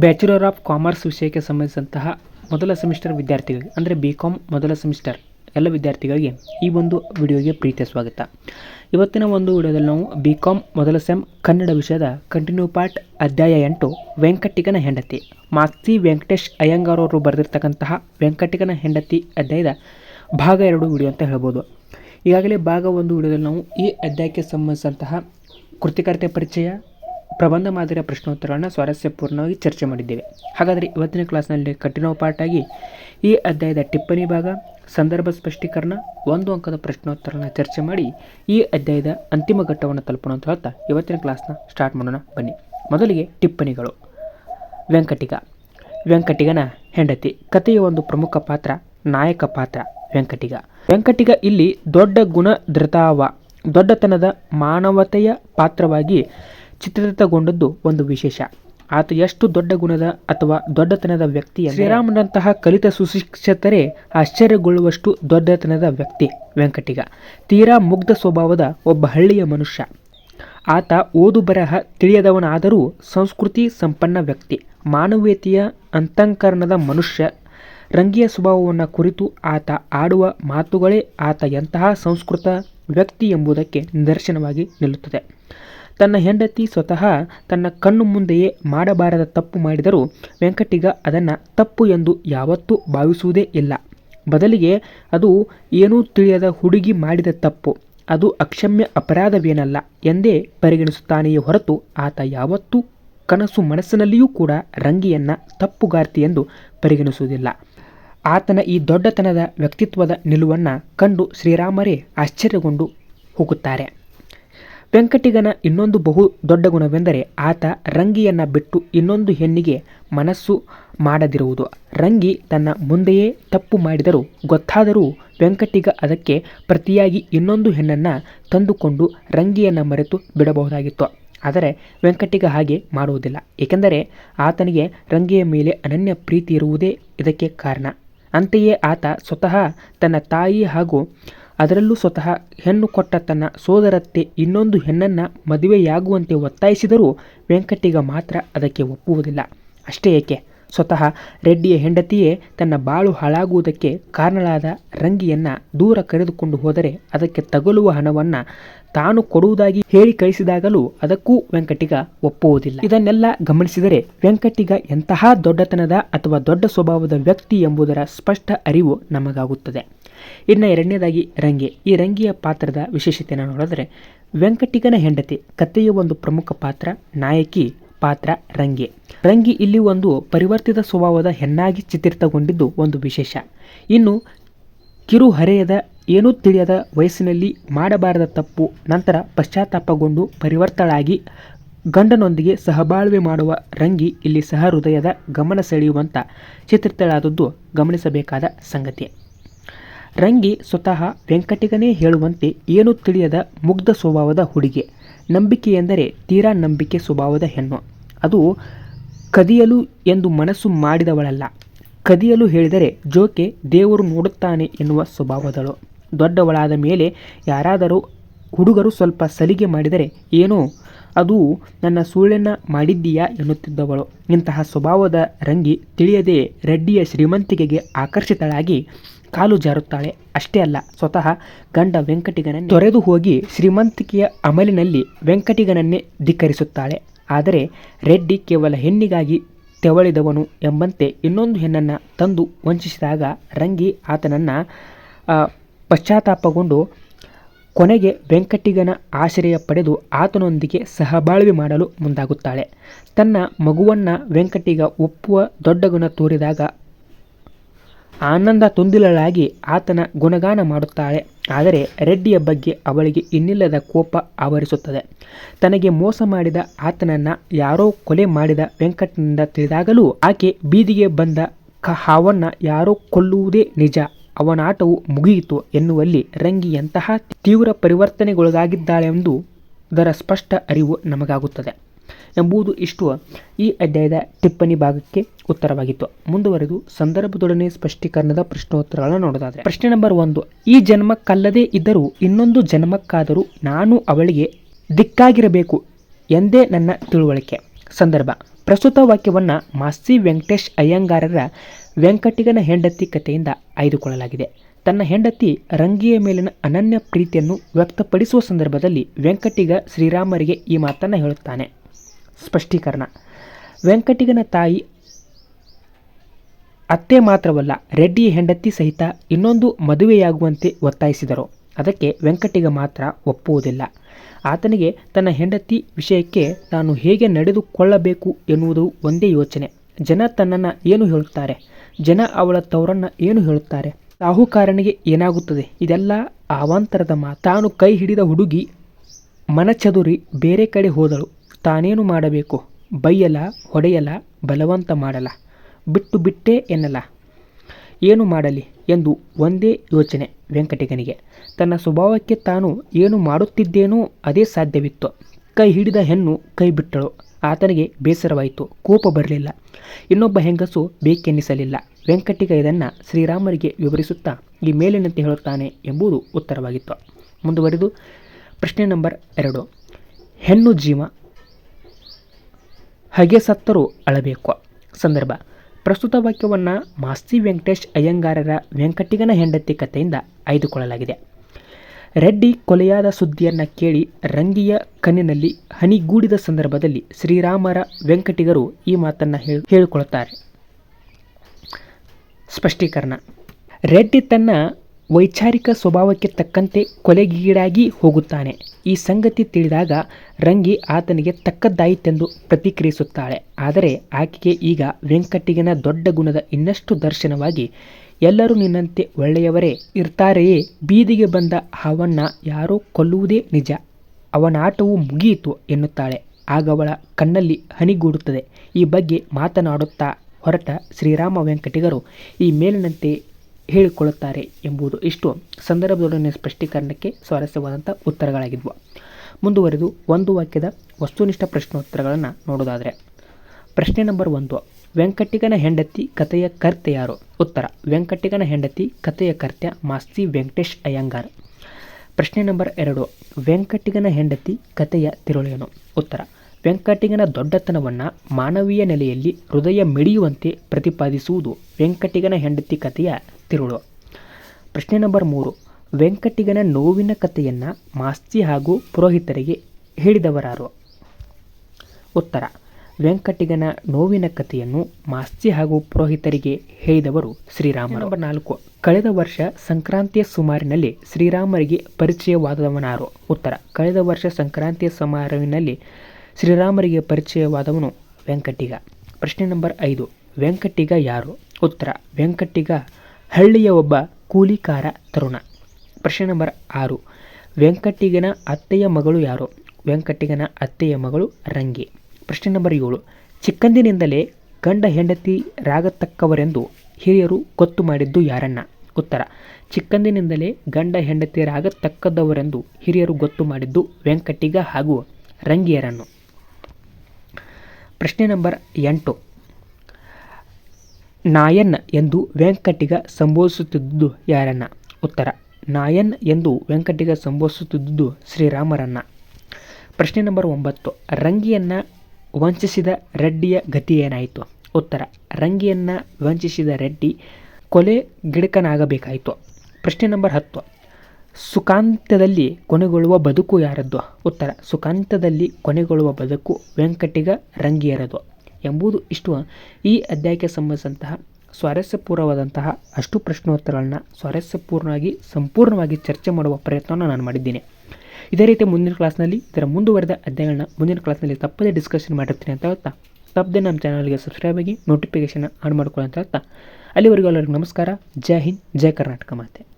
Bachelor of commerce ವಿಷಯಕ್ಕೆ ಸಂಬಂಧಿಸಿದಂತಹ ಮೊದಲ semester ವಿದ್ಯಾರ್ಥಿಗಳಿಗೆ, ಅಂದರೆ ಬಿ ಕಾಮ್ ಮೊದಲ ಸೆಮಿಸ್ಟರ್ ಎಲ್ಲ ವಿದ್ಯಾರ್ಥಿಗಳಿಗೆ ಈ ಒಂದು ವಿಡಿಯೋಗೆ ಪ್ರೀತಿಯ ಸ್ವಾಗತ. ಇವತ್ತಿನ ಒಂದು ವಿಡಿಯೋದಲ್ಲಿ ನಾವು ಬಿ ಕಾಮ್ ಮೊದಲ ಸೆಮ್ ಕನ್ನಡ ವಿಷಯದ ಕಂಟಿನ್ಯೂ ಪಾರ್ಟ್ ಅಧ್ಯಾಯ ಎಂಟು ವೆಂಕಟಿಗನ ಹೆಂಡತಿ. ಮಾಸ್ತಿ ವೆಂಕಟೇಶ್ ಅಯ್ಯಂಗಾರ್ ಅವರು ಬರೆದಿರ್ತಕ್ಕಂತಹ ವೆಂಕಟಿಗನ ಹೆಂಡತಿ ಅಧ್ಯಾಯದ ಭಾಗ ಎರಡು ವಿಡಿಯೋ ಅಂತ ಹೇಳ್ಬೋದು. ಈಗಾಗಲೇ ಭಾಗ ಒಂದು ವಿಡಿಯೋದಲ್ಲಿ ನಾವು ಈ ಅಧ್ಯಾಯಕ್ಕೆ ಸಂಬಂಧಿಸಿದಂತಹ ಕೃತಿಕರ್ತೆ ಪರಿಚಯ ಪ್ರಬಂಧ ಮಾದರಿಯ ಪ್ರಶ್ನೋತ್ತರಗಳನ್ನು ಸ್ವಾರಸ್ಯಪೂರ್ಣವಾಗಿ ಚರ್ಚೆ ಮಾಡಿದ್ದೇವೆ. ಹಾಗಾದರೆ ಇವತ್ತಿನ ಕ್ಲಾಸ್ನಲ್ಲಿ ಕಠಿಣ ಪಾರ್ಟ್ ಆಗಿ ಈ ಅಧ್ಯಾಯದ ಟಿಪ್ಪಣಿ ಭಾಗ, ಸಂದರ್ಭ ಸ್ಪಷ್ಟೀಕರಣ, ಒಂದು ಅಂಕದ ಪ್ರಶ್ನೋತ್ತರನ ಚರ್ಚೆ ಮಾಡಿ ಈ ಅಧ್ಯಾಯದ ಅಂತಿಮ ಘಟ್ಟವನ್ನು ತಲುಪೋಣ ಅಂತ ಹೇಳ್ತಾ ಇವತ್ತಿನ ಕ್ಲಾಸ್ನ ಸ್ಟಾರ್ಟ್ ಮಾಡೋಣ, ಬನ್ನಿ. ಮೊದಲಿಗೆ ಟಿಪ್ಪಣಿಗಳು. ವೆಂಕಟಿಗ. ವೆಂಕಟಿಗನ ಹೆಂಡತಿ. ಕಥೆಯ ಒಂದು ಪ್ರಮುಖ ಪಾತ್ರ, ನಾಯಕ ಪಾತ್ರ, ವೆಂಕಟಿಗ. ವೆಂಕಟಿಗ ಇಲ್ಲಿ ದೊಡ್ಡ ಗುಣ ದೃತಾವ ದೊಡ್ಡತನದ ಮಾನವತೆಯ ಪಾತ್ರವಾಗಿ ಚಿತ್ರಿತಗೊಂಡದ್ದು ಒಂದು ವಿಶೇಷ. ಆತ ಎಷ್ಟು ದೊಡ್ಡ ಗುಣದ ಅಥವಾ ದೊಡ್ಡತನದ ವ್ಯಕ್ತಿ ಶ್ರೀರಾಮನಂತಹ ಕಲಿತ ಸುಶಿಕ್ಷಿತರೇ ಆಶ್ಚರ್ಯಗೊಳ್ಳುವಷ್ಟು ದೊಡ್ಡತನದ ವ್ಯಕ್ತಿ ವೆಂಕಟಿಗ. ತೀರಾ ಮುಗ್ಧ ಸ್ವಭಾವದ ಒಬ್ಬ ಹಳ್ಳಿಯ ಮನುಷ್ಯ. ಆತ ಓದು ಬರಹ ತಿಳಿಯದವನಾದರೂ ಸಂಸ್ಕೃತಿ ಸಂಪನ್ನ ವ್ಯಕ್ತಿ. ಮಾನವೀಯತೆಯ ಅಂತಃಕರಣದ ಮನುಷ್ಯ. ರಂಗಿಯ ಸ್ವಭಾವವನ್ನು ಕುರಿತು ಆತ ಆಡುವ ಮಾತುಗಳೇ ಆತ ಎಂತಹ ಸಂಸ್ಕೃತ ವ್ಯಕ್ತಿ ಎಂಬುದಕ್ಕೆ ನಿದರ್ಶನವಾಗಿ ನಿಲ್ಲುತ್ತದೆ. ತನ್ನ ಹೆಂಡತಿ ಸ್ವತಃ ತನ್ನ ಕಣ್ಣು ಮುಂದೆಯೇ ಮಾಡಬಾರದ ತಪ್ಪು ಮಾಡಿದರೂ ವೆಂಕಟಿಗ ಅದನ್ನು ತಪ್ಪು ಎಂದು ಯಾವತ್ತೂ ಭಾವಿಸುವುದೇ ಇಲ್ಲ. ಬದಲಿಗೆ ಅದು ಏನೂ ತಿಳಿಯದ ಹುಡುಗಿ ಮಾಡಿದ ತಪ್ಪು. ಅದು ಅಕ್ಷಮ್ಯ ಅಪರಾಧವೇನಲ್ಲ ಎಂದೇ ಪರಿಗಣಿಸುತ್ತಾನೆಯೇ ಹೊರತು ಆತ ಯಾವತ್ತೂ ಕನಸು ಮನಸ್ಸಿನಲ್ಲಿಯೂ ಕೂಡ ರಂಗಿಯನ್ನು ತಪ್ಪುಗಾರ್ತಿ ಎಂದು ಪರಿಗಣಿಸುವುದಿಲ್ಲ. ಆತನ ಈ ದೊಡ್ಡತನದ ವ್ಯಕ್ತಿತ್ವದ ನಿಲುವನ್ನು ಕಂಡು ಶ್ರೀರಾಮರೇ ಆಶ್ಚರ್ಯಗೊಂಡು ಹೋಗುತ್ತಾರೆ. ವೆಂಕಟಿಗನ ಇನ್ನೊಂದು ಬಹು ದೊಡ್ಡ ಗುಣವೆಂದರೆ ಆತ ರಂಗಿಯನ್ನು ಬಿಟ್ಟು ಇನ್ನೊಂದು ಹೆಣ್ಣಿಗೆ ಮನಸ್ಸು ಮಾಡದಿರುವುದು. ರಂಗಿ ತನ್ನ ಮುಂದೆಯೇ ತಪ್ಪು ಮಾಡಿದರೂ ಗೊತ್ತಾದರೂ ವೆಂಕಟಿಗ ಅದಕ್ಕೆ ಪ್ರತಿಯಾಗಿ ಇನ್ನೊಂದು ಹೆಣ್ಣನ್ನು ತಂದುಕೊಂಡು ರಂಗಿಯನ್ನು ಮರೆತು ಬಿಡಬಹುದಾಗಿತ್ತು. ಆದರೆ ವೆಂಕಟಿಗ ಹಾಗೆ ಮಾಡುವುದಿಲ್ಲ. ಏಕೆಂದರೆ ಆತನಿಗೆ ರಂಗಿಯ ಮೇಲೆ ಅನನ್ಯ ಪ್ರೀತಿ ಇರುವುದೇ ಇದಕ್ಕೆ ಕಾರಣ. ಅಂತೆಯೇ ಆತ ಸ್ವತಃ ತನ್ನ ತಾಯಿ ಹಾಗೂ ಅದರಲ್ಲೂ ಸ್ವತಃ ಹೆಣ್ಣು ಕೊಟ್ಟ ತನ್ನ ಸೋದರತ್ತೆ ಇನ್ನೊಂದು ಹೆಣ್ಣನ್ನು ಮದುವೆಯಾಗುವಂತೆ ಒತ್ತಾಯಿಸಿದರೂ ವೆಂಕಟಿಗ ಮಾತ್ರ ಅದಕ್ಕೆ ಒಪ್ಪುವುದಿಲ್ಲ. ಅಷ್ಟೇ ಏಕೆ? ಸ್ವತಃ ರೆಡ್ಡಿಯ ಹೆಂಡತಿಯೇ ತನ್ನ ಬಾಳು ಹಾಳಾಗುವುದಕ್ಕೆ ಕಾರಣಳಾದ ರಂಗಿಯನ್ನು ದೂರ ಕರೆದುಕೊಂಡು ಹೋದರೆ ಅದಕ್ಕೆ ತಗಲುವ ಹಣವನ್ನು ತಾನು ಕೊಡುವುದಾಗಿ ಹೇಳಿ ಕಳಿಸಿದಾಗಲೂ ಅದಕ್ಕೂ ವೆಂಕಟಿಗ ಒಪ್ಪುವುದಿಲ್ಲ. ಇದನ್ನೆಲ್ಲ ಗಮನಿಸಿದರೆ ವೆಂಕಟಿಗ ಎಂತಹ ದೊಡ್ಡತನದ ಅಥವಾ ದೊಡ್ಡ ಸ್ವಭಾವದ ವ್ಯಕ್ತಿ ಎಂಬುದರ ಸ್ಪಷ್ಟ ಅರಿವು ನಮಗಾಗುತ್ತದೆ. ಇನ್ನು ಎರಡನೇದಾಗಿ ರಂಗಿ. ಈ ರಂಗಿಯ ಪಾತ್ರದ ವಿಶೇಷತೆಯನ್ನು ನೋಡಿದರೆ ವೆಂಕಟಿಗನ ಹೆಂಡತಿ ಕಥೆಯ ಒಂದು ಪ್ರಮುಖ ಪಾತ್ರ ನಾಯಕಿ ಪಾತ್ರ ರಂಗಿ. ರಂಗಿ ಇಲ್ಲಿ ಒಂದು ಪರಿವರ್ತಿತ ಸ್ವಭಾವದ ಹೆಣ್ಣಾಗಿ ಚಿತ್ರಿತಗೊಂಡಿದ್ದು ಒಂದು ವಿಶೇಷ. ಇನ್ನು ಕಿರು ಹರೆಯದ ಏನೂ ತಿಳಿಯದ ವಯಸ್ಸಿನಲ್ಲಿ ಮಾಡಬಾರದ ತಪ್ಪು ನಂತರ ಪಶ್ಚಾತ್ತಾಪಗೊಂಡು ಪರಿವರ್ತಳಾಗಿ ಗಂಡನೊಂದಿಗೆ ಸಹಬಾಳ್ವೆ ಮಾಡುವ ರಂಗಿ ಇಲ್ಲಿ ಸಹ ಹೃದಯದ ಗಮನ ಸೆಳೆಯುವಂಥ ಚಿತ್ರಿತಳಾದದ್ದು ಗಮನಿಸಬೇಕಾದ ಸಂಗತಿ. ರಂಗಿ ಸ್ವತಃ ವೆಂಕಟಿಗನೇ ಹೇಳುವಂತೆ ಏನೂ ತಿಳಿಯದ ಮುಗ್ಧ ಸ್ವಭಾವದ ಹುಡುಗಿ. ನಂಬಿಕೆ ಎಂದರೆ ತೀರಾ ನಂಬಿಕೆ ಸ್ವಭಾವದ ಹೆಣ್ಣು. ಅದು ಕದಿಯಲು ಎಂದು ಮನಸ್ಸು ಮಾಡಿದವಳಲ್ಲ. ಕದಿಯಲು ಹೇಳಿದರೆ ಜೋಕೆ ದೇವರು ನೋಡುತ್ತಾನೆ ಎನ್ನುವ ಸ್ವಭಾವದಳು. ದೊಡ್ಡವಳಾದ ಮೇಲೆ ಯಾರಾದರೂ ಹುಡುಗರು ಸ್ವಲ್ಪ ಸಲಿಗೆ ಮಾಡಿದರೆ ಏನೋ ಅದು ನನ್ನ ಸುಳ್ಳನ್ನ ಮಾಡಿದ್ದೀಯಾ ಎನ್ನುತ್ತಿದ್ದವಳು. ಇಂತಹ ಸ್ವಭಾವದ ರಂಗಿ ತಿಳಿಯದೆ ರೆಡ್ಡಿಯ ಶ್ರೀಮಂತಿಕೆಗೆ ಆಕರ್ಷಿತಳಾಗಿ ಕಾಲು ಜಾರುತ್ತಾಳೆ. ಅಷ್ಟೇ ಅಲ್ಲ, ಸ್ವತಃ ಗಂಡ ವೆಂಕಟಿಗನನ್ನು ತೊರೆದು ಹೋಗಿ ಶ್ರೀಮಂತಿಕೆಯ ಅಮಲಿನಲ್ಲಿ ವೆಂಕಟಿಗನನ್ನೇ ಧಿಕ್ಕರಿಸುತ್ತಾಳೆ. ಆದರೆ ರೆಡ್ಡಿ ಕೇವಲ ಹೆಣ್ಣಿಗಾಗಿ ತೆವಳಿದವನು ಎಂಬಂತೆ ಇನ್ನೊಂದು ಹೆಣ್ಣನ್ನು ತಂದು ವಂಚಿಸಿದಾಗ ರಂಗಿ ಆತನನ್ನು ಪಶ್ಚಾತ್ತಾಪಗೊಂಡು ಕೊನೆಗೆ ವೆಂಕಟಿಗನ ಆಶ್ರಯ ಪಡೆದು ಆತನೊಂದಿಗೆ ಸಹಬಾಳ್ವೆ ಮಾಡಲು ಮುಂದಾಗುತ್ತಾಳೆ. ತನ್ನ ಮಗುವನ್ನು ವೆಂಕಟಿಗ ಒಪ್ಪುವ ದೊಡ್ಡ ಗುಣ ತೋರಿದಾಗ ಆನಂದ ತುಂದಿಲಳಾಗಿ ಆತನ ಗುಣಗಾನ ಮಾಡುತ್ತಾಳೆ. ಆದರೆ ರೆಡ್ಡಿಯ ಬಗ್ಗೆ ಅವಳಿಗೆ ಇನ್ನಿಲ್ಲದ ಕೋಪ ಆವರಿಸುತ್ತದೆ. ತನಗೆ ಮೋಸ ಮಾಡಿದ ಆತನನ್ನು ಯಾರೋ ಕೊಲೆ ಮಾಡಿದ ವೆಂಕಟನಿಂದ ತಿಳಿದಾಗಲೂ ಆಕೆ ಬೀದಿಗೆ ಬಂದ ಕ, ಹಾವನ್ನು ಯಾರೋ ಕೊಲ್ಲುವುದೇ ನಿಜ. ಅವನಾಟವು ಮುಗಿಯಿತು ಎನ್ನುವಲ್ಲಿ ರಂಗಿ ಎಂತಹ ತೀವ್ರ ಪರಿವರ್ತನೆಗೊಳಗಾಗಿದ್ದಾಳೆಂದು ಅದರ ಸ್ಪಷ್ಟ ಅರಿವು ನಮಗಾಗುತ್ತದೆ ಎಂಬುದು ಇಷ್ಟು ಈ ಅಧ್ಯಾಯದ ಟಿಪ್ಪಣಿ ಭಾಗಕ್ಕೆ ಉತ್ತರವಾಗಿತ್ತು. ಮುಂದುವರೆದು ಸಂದರ್ಭದೊಡನೆ ಸ್ಪಷ್ಟೀಕರಣದ ಪ್ರಶ್ನೋತ್ತರಗಳನ್ನು ನೋಡೋದಾದರೆ, ಪ್ರಶ್ನೆ ನಂಬರ್ ಒಂದು, ಈ ಜನ್ಮಕ್ಕಲ್ಲದೇ ಇದ್ದರೂ ಇನ್ನೊಂದು ಜನ್ಮಕ್ಕಾದರೂ ನಾನು ಅವಳಿಗೆ ದಿಕ್ಕಾಗಿರಬೇಕು ಎಂದೇ ನನ್ನ ತಿಳುವಳಿಕೆ. ಸಂದರ್ಭ ಪ್ರಸ್ತುತ ವಾಕ್ಯವನ್ನು ಮಾಸ್ತಿ ವೆಂಕಟೇಶ್ ಅಯ್ಯಂಗಾರರ ವೆಂಕಟಿಗನ ಹೆಂಡತಿ ಕಥೆಯಿಂದ ಆಯ್ದುಕೊಳ್ಳಲಾಗಿದೆ. ತನ್ನ ಹೆಂಡತಿ ರಂಗಿಯ ಮೇಲಿನ ಅನನ್ಯ ಪ್ರೀತಿಯನ್ನು ವ್ಯಕ್ತಪಡಿಸುವ ಸಂದರ್ಭದಲ್ಲಿ ವೆಂಕಟಿಗ ಶ್ರೀರಾಮರಿಗೆ ಈ ಮಾತನ್ನು ಹೇಳುತ್ತಾನೆ. ಸ್ಪಷ್ಟೀಕರಣ. ವೆಂಕಟಿಗನ ತಾಯಿ ಅತ್ತೆ ಮಾತ್ರವಲ್ಲ ರೆಡ್ಡಿಯ ಹೆಂಡತಿ ಸಹಿತ ಇನ್ನೊಂದು ಮದುವೆಯಾಗುವಂತೆ ಒತ್ತಾಯಿಸಿದರು. ಅದಕ್ಕೆ ವೆಂಕಟಿಗ ಮಾತ್ರ ಒಪ್ಪುವುದಿಲ್ಲ. ಆತನಿಗೆ ತನ್ನ ಹೆಂಡತಿ ವಿಷಯಕ್ಕೆ ನಾನು ಹೇಗೆ ನಡೆದುಕೊಳ್ಳಬೇಕು ಎನ್ನುವುದು ಒಂದೇ ಯೋಚನೆ. ಜನ ತನ್ನನ್ನು ಏನು ಹೇಳುತ್ತಾರೆ? ಜನ ಅವಳ ತವರನ್ನು ಏನು ಹೇಳುತ್ತಾರೆ? ಸಾಹುಕಾರನಿಗೆ ಏನಾಗುತ್ತದೆ? ಇದೆಲ್ಲ ಅವಾಂತರದ ಮಾತು. ತಾನು ಕೈ ಹಿಡಿದ ಹುಡುಗಿ ಮನಚದುರಿ ಬೇರೆ ಕಡೆ ಹೋದಳು. ತಾನೇನು ಮಾಡಬೇಕು? ಬೈಯಲ ಹೊಡೆಯಲ ಬಲವಂತ ಮಾಡಲ ಬಿಟ್ಟು ಬಿಟ್ಟೇ ಎನ್ನಲ ಏನು ಮಾಡಲಿ? ಎಂದು ಒಂದೇ ಯೋಚನೆ ವೆಂಕಟಿಗನಿಗೆ ತನ್ನ ಸ್ವಭಾವಕ್ಕೆ ತಾನು ಏನು ಮಾಡುತ್ತಿದ್ದೇನೋ ಅದೇ ಸಾಧ್ಯವಿತ್ತು. ಕೈ ಹಿಡಿದ ಹೆಣ್ಣು ಕೈ ಬಿಟ್ಟಳು. ಆತನಿಗೆ ಬೇಸರವಾಯಿತು. ಕೋಪ ಬರಲಿಲ್ಲ. ಇನ್ನೊಬ್ಬ ಹೆಂಗಸು ಬೇಕೆನ್ನಿಸಲಿಲ್ಲ. ವೆಂಕಟಿಗ ಇದನ್ನು ಶ್ರೀರಾಮರಿಗೆ ವಿವರಿಸುತ್ತಾ ಈ ಮೇಲಿನಂತೆ ಹೇಳುತ್ತಾನೆ ಎಂಬುದು ಉತ್ತರವಾಗಿತ್ತು. ಮುಂದುವರೆದು ಪ್ರಶ್ನೆ ನಂಬರ್ ಎರಡು. ಹೆಣ್ಣು ಜೀವ. ಹಗೆ ಸತ್ತರೂ ಅಳಬೇಕು. ಸಂದರ್ಭ. ಪ್ರಸ್ತುತ ವಾಕ್ಯವನ್ನು ಮಾಸ್ತಿ ವೆಂಕಟೇಶ್ ಅಯ್ಯಂಗಾರರ ವೆಂಕಟಿಗನ ಹೆಂಡತಿ ಕಥೆಯಿಂದ ಆಯ್ದುಕೊಳ್ಳಲಾಗಿದೆ. ರೆಡ್ಡಿ ಕೊಲೆಯಾದ ಸುದ್ದಿಯನ್ನು ಕೇಳಿ ರಂಗಿಯ ಕಣ್ಣಿನಲ್ಲಿ ಹನಿಗೂಡಿದ ಸಂದರ್ಭದಲ್ಲಿ ಶ್ರೀರಾಮರ ವೆಂಕಟಿಗರು ಈ ಮಾತನ್ನು ಹೇಳಿ ಹೇಳಿಕೊಳ್ಳುತ್ತಾರೆ ಸ್ಪಷ್ಟೀಕರಣ. ರೆಡ್ಡಿ ತನ್ನ ವೈಚಾರಿಕ ಸ್ವಭಾವಕ್ಕೆ ತಕ್ಕಂತೆ ಕೊಲೆಗೀಡಾಗಿ ಹೋಗುತ್ತಾನೆ. ಈ ಸಂಗತಿ ತಿಳಿದಾಗ ರಂಗಿ ಆತನಿಗೆ ತಕ್ಕದ್ದಾಯಿತೆಂದು ಪ್ರತಿಕ್ರಿಯಿಸುತ್ತಾಳೆ. ಆದರೆ ಆಕೆಗೆ ಈಗ ವೆಂಕಟಿಗನ ದೊಡ್ಡ ಗುಣದ ಇನ್ನಷ್ಟು ದರ್ಶನವಾಗಿ, ಎಲ್ಲರೂ ನಿನ್ನಂತೆ ಒಳ್ಳೆಯವರೇ ಇರ್ತಾರೆಯೇ, ಬೀದಿಗೆ ಬಂದ ಹಾವನ್ನ ಯಾರೋ ಕೊಲ್ಲುವುದೇ ನಿಜ. ಅವನಾಟವು ಮುಗಿಯಿತು ಎನ್ನುತ್ತಾಳೆ. ಆಗ ಅವಳ ಕಣ್ಣಲ್ಲಿ ಹನಿಗೂಡುತ್ತದೆ. ಈ ಬಗ್ಗೆ ಮಾತನಾಡುತ್ತಾ ಹೊರಟ ಶ್ರೀರಾಮ ವೆಂಕಟಿಗರು, ಈ ಮೇಲಿನಂತೆ ಹೇಳಿಕೊಳ್ಳುತ್ತಾರೆ ಎಂಬುದು ಇಷ್ಟು. ಸಂದರ್ಭದೊಡನೆ ಸ್ಪಷ್ಟೀಕರಣಕ್ಕೆ ಸ್ವಾರಸ್ಯವಾದಂಥ ಉತ್ತರಗಳಾಗಿದ್ವು. ಮುಂದುವರೆದು ಒಂದು ವಾಕ್ಯದ ವಸ್ತುನಿಷ್ಠ ಪ್ರಶ್ನೋತ್ತರಗಳನ್ನು ನೋಡೋದಾದರೆ ಪ್ರಶ್ನೆ ನಂಬರ್ ಒಂದು ವೆಂಕಟಿಗನ ಹೆಂಡತಿ ಕಥೆಯ ಕರ್ತೆ ಯಾರು? ಉತ್ತರ ವೆಂಕಟಿಗನ ಹೆಂಡತಿ ಕಥೆಯ ಕರ್ತ್ಯ ಮಾಸ್ತಿ ವೆಂಕಟೇಶ್ ಅಯ್ಯಂಗಾರ್. ಪ್ರಶ್ನೆ ನಂಬರ್ ಎರಡು ವೆಂಕಟಿಗನ ಹೆಂಡತಿ ಕಥೆಯ ತಿರುಳೇನು? ಉತ್ತರ ವೆಂಕಟಿಗನ ದೊಡ್ಡತನವನ್ನು ಮಾನವೀಯ ನೆಲೆಯಲ್ಲಿ ಹೃದಯ ಮಿಡಿಯುವಂತೆ ಪ್ರತಿಪಾದಿಸುವುದು ವೆಂಕಟಿಗನ ಹೆಂಡತಿ ಕಥೆಯ ತಿರುಳು. ಪ್ರಶ್ನೆ ನಂಬರ್ ಮೂರು. ವೆಂಕಟಿಗನ ನೋವಿನ ಕಥೆಯನ್ನು ಮಾಸ್ತಿ ಹಾಗೂ ಪುರೋಹಿತರಿಗೆ ಹೇಳಿದವರಾರು. ಉತ್ತರ. ವೆಂಕಟಿಗನ ನೋವಿನ ಕಥೆಯನ್ನು ಮಾಸ್ತಿ ಹಾಗೂ ಪುರೋಹಿತರಿಗೆ ಹೇಳಿದವರು ಶ್ರೀರಾಮ ನಂಬರ್ ನಾಲ್ಕು. ಕಳೆದ ವರ್ಷ ಸಂಕ್ರಾಂತಿಯ ಸುಮಾರಿನಲ್ಲಿ ಶ್ರೀರಾಮರಿಗೆ ಪರಿಚಯವಾದವನಾರು. ಉತ್ತರ. ಕಳೆದ ವರ್ಷ ಸಂಕ್ರಾಂತಿಯ ಸುಮಾರಿನಲ್ಲಿ ಶ್ರೀರಾಮರಿಗೆ ಪರಿಚಯವಾದವನು ವೆಂಕಟಿಗ ಪ್ರಶ್ನೆ ನಂಬರ್ ಐದು. ವೆಂಕಟಿಗ ಯಾರು? ಉತ್ತರ ವೆಂಕಟಿಗ ಹಳ್ಳಿಯ ಒಬ್ಬ ಕೂಲಿಕಾರ ತರುಣ. ಪ್ರಶ್ನೆ ನಂಬರ್ ಆರು. ವೆಂಕಟಿಗನ ಅತ್ತೆಯ ಮಗಳು ಯಾರು? ವೆಂಕಟಿಗನ ಅತ್ತೆಯ ಮಗಳು ರಂಗಿ. ಪ್ರಶ್ನೆ ನಂಬರ್ ಏಳು. ಚಿಕ್ಕಂದಿನಿಂದಲೇ ಗಂಡ ಹೆಂಡತಿ ರಾಗತಕ್ಕವರೆಂದು ಹಿರಿಯರು ಗೊತ್ತು ಮಾಡಿದ್ದು ಯಾರನ್ನ? ಉತ್ತರ. ಚಿಕ್ಕಂದಿನಿಂದಲೇ ಗಂಡ ಹೆಂಡತಿ ರಾಗತಕ್ಕದವರೆಂದು ಹಿರಿಯರು ಗೊತ್ತು ಮಾಡಿದ್ದು ವೆಂಕಟಿಗ ಹಾಗೂ ರಂಗಿಯರನ್ನು. ಪ್ರಶ್ನೆ ನಂಬರ್ ಎಂಟು. ನಾಯನ್ ಎಂದು ವೆಂಕಟಿಗ ಸಂಬೋಧಿಸುತ್ತಿದ್ದುದು ಯಾರನ್ನ? ಉತ್ತರ, ನಾಯನ್ ಎಂದು ವೆಂಕಟಿಗ ಸಂಬೋಧಿಸುತ್ತಿದ್ದುದು ಶ್ರೀರಾಮರನ್ನ. ಪ್ರಶ್ನೆ ನಂಬರ್ ಒಂಬತ್ತು, ರಂಗಿಯನ್ನು ವಂಚಿಸಿದ ರೆಡ್ಡಿಯ ಗತಿ ಏನಾಯಿತು? ಉತ್ತರ, ರಂಗಿಯನ್ನು ವಂಚಿಸಿದ ರೆಡ್ಡಿ ಕೊಲೆ ಗಿಡಕನಾಗಬೇಕಾಯಿತು. ಪ್ರಶ್ನೆ ನಂಬರ್ ಹತ್ತು ಸುಖಾಂತ್ಯದಲ್ಲಿ ಕೊನೆಗೊಳ್ಳುವ ಬದುಕು ಯಾರದ್ದು? ಉತ್ತರ ಸುಖಾಂತ್ಯದಲ್ಲಿ ಕೊನೆಗೊಳ್ಳುವ ಬದುಕು ವೆಂಕಟಿಗ ರಂಗಿಯರದು. ಎಂಬುದು ಇಷ್ಟು. ಈ ಅಧ್ಯಾಯಕ್ಕೆ ಸಂಬಂಧಿಸಿದಂತಹ ಸ್ವಾರಸ್ಯಪೂರ್ವವಾದಂತಹ ಅಷ್ಟು ಪ್ರಶ್ನೋತ್ತರಗಳನ್ನ ಸ್ವಾರಸ್ಯಪೂರ್ಣವಾಗಿ ಸಂಪೂರ್ಣವಾಗಿ ಚರ್ಚೆ ಮಾಡುವ ಪ್ರಯತ್ನವನ್ನು ನಾನು ಮಾಡಿದ್ದೇನೆ. ಇದೇ ರೀತಿ ಮುಂದಿನ ಕ್ಲಾಸ್ನಲ್ಲಿ ಇದರ ಮುಂದುವರೆದ ಅಧ್ಯಾಯಗಳನ್ನ ಮುಂದಿನ ಕ್ಲಾಸ್ನಲ್ಲಿ ತಪ್ಪದೇ ಡಿಸ್ಕಷನ್ ಮಾಡಿರ್ತೀನಿ ಅಂತ ಹೇಳ್ತಾ, ತಪ್ಪದೆ ನಮ್ಮ ಚಾನಲ್ಗೆ ಸಬ್ಸ್ಕ್ರೈಬ್ ಆಗಿ ನೋಟಿಫಿಕೇಷನ್ ಆನ್ ಮಾಡ್ಕೊಳ್ಳಿ ಅಂತ ಹೇಳ್ತಾ. ಅಲ್ಲಿವರೆಗೂ ಎಲ್ಲರಿಗೂ ನಮಸ್ಕಾರ. ಜೈ ಹಿಂದ್, ಜೈ ಕರ್ನಾಟಕ ಮಾತೆ.